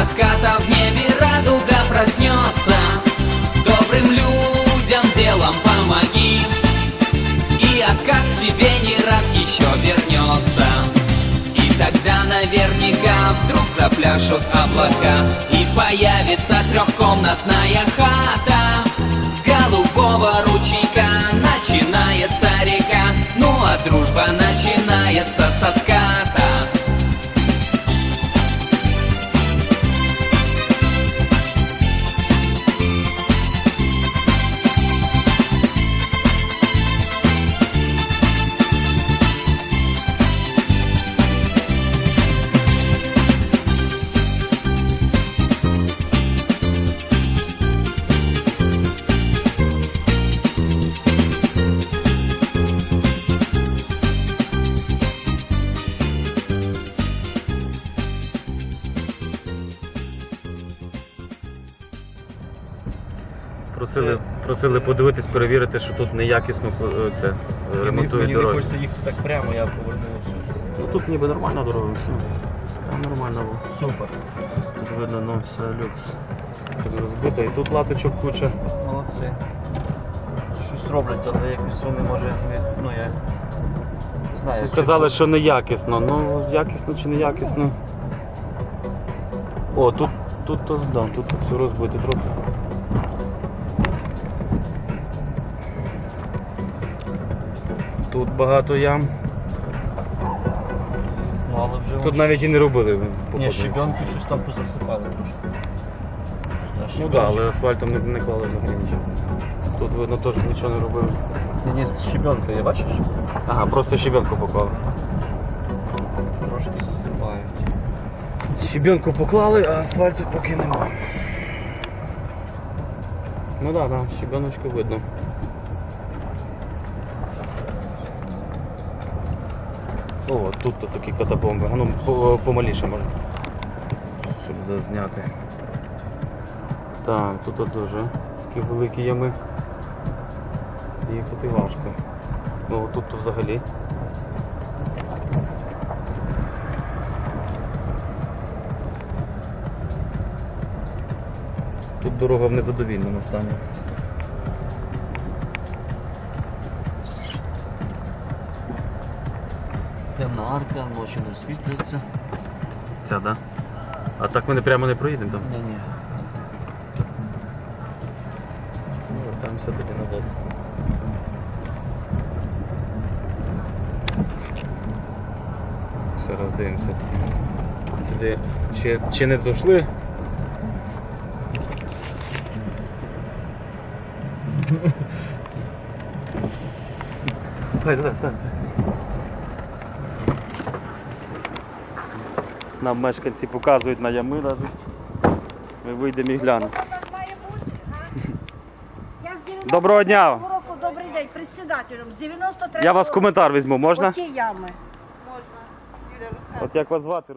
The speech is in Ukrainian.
отката в небе радуга проснется. Добрым людям делом помоги. И откат к тебе не раз еще вернется. И тогда наверняка вдруг запляшут облака. И появится трехкомнатная хата. С голубого ручейка начинается река. Ну а дружба начинается с отката Просили, просили подивитись, перевірити, що тут неякісно е, це, е, ремонтують Мені не дороги. хочеться їхати так прямо, я повернувся. Ну тут ніби нормальна дорога. все. Там нормально було. Супер. Тут видно, ну все люкс. Тут розбито. І тут латочок куча. Молодці. Щось роблять, але якось вони може не. Ну я. Знаю. чи- Сказали, що неякісно. Ну, якісно чи неякісно. О, тут, тут, то, да, тут все розбито трохи. Тут багато ям. Ну але вже. Тут навіть і не робили. Ні, походу. щебенки щось там позасипали трошки. Та Ну щебенки- так, але асфальтом не, не клали взагалі нічого. Тут видно теж нічого не робили. Ні, ні, щебенка, я бачиш? Ага, просто щебенку поклали. Трошки засипають. Щебенку поклали, а асфальту поки нема. Ну так, да, да, щебеночку видно. О, тут то такі катабомби. А ну помаліше може. Щоб зазняти. Так, тут дуже такі великі ями. Їхати важко. Ну тут то взагалі. Тут дорога в незадовільному стані. Темна арка, ночі не освітлюється. Ця, да? А так ми не прямо не проїдемо там. Ні, ні. Ну, Вертаємося тоді назад. Ще раз дивимося. Сюди чи, чи не дійшли? Давай, давай, стань. Нам мешканці показують на ями навіть. Ми вийдемо і глянемо. Хто так має бути? а? Я з 90 Доброго дня. року, добрий день, председателем. З 93 Я вас коментар візьму, можна? Оті ями. От як вас звати?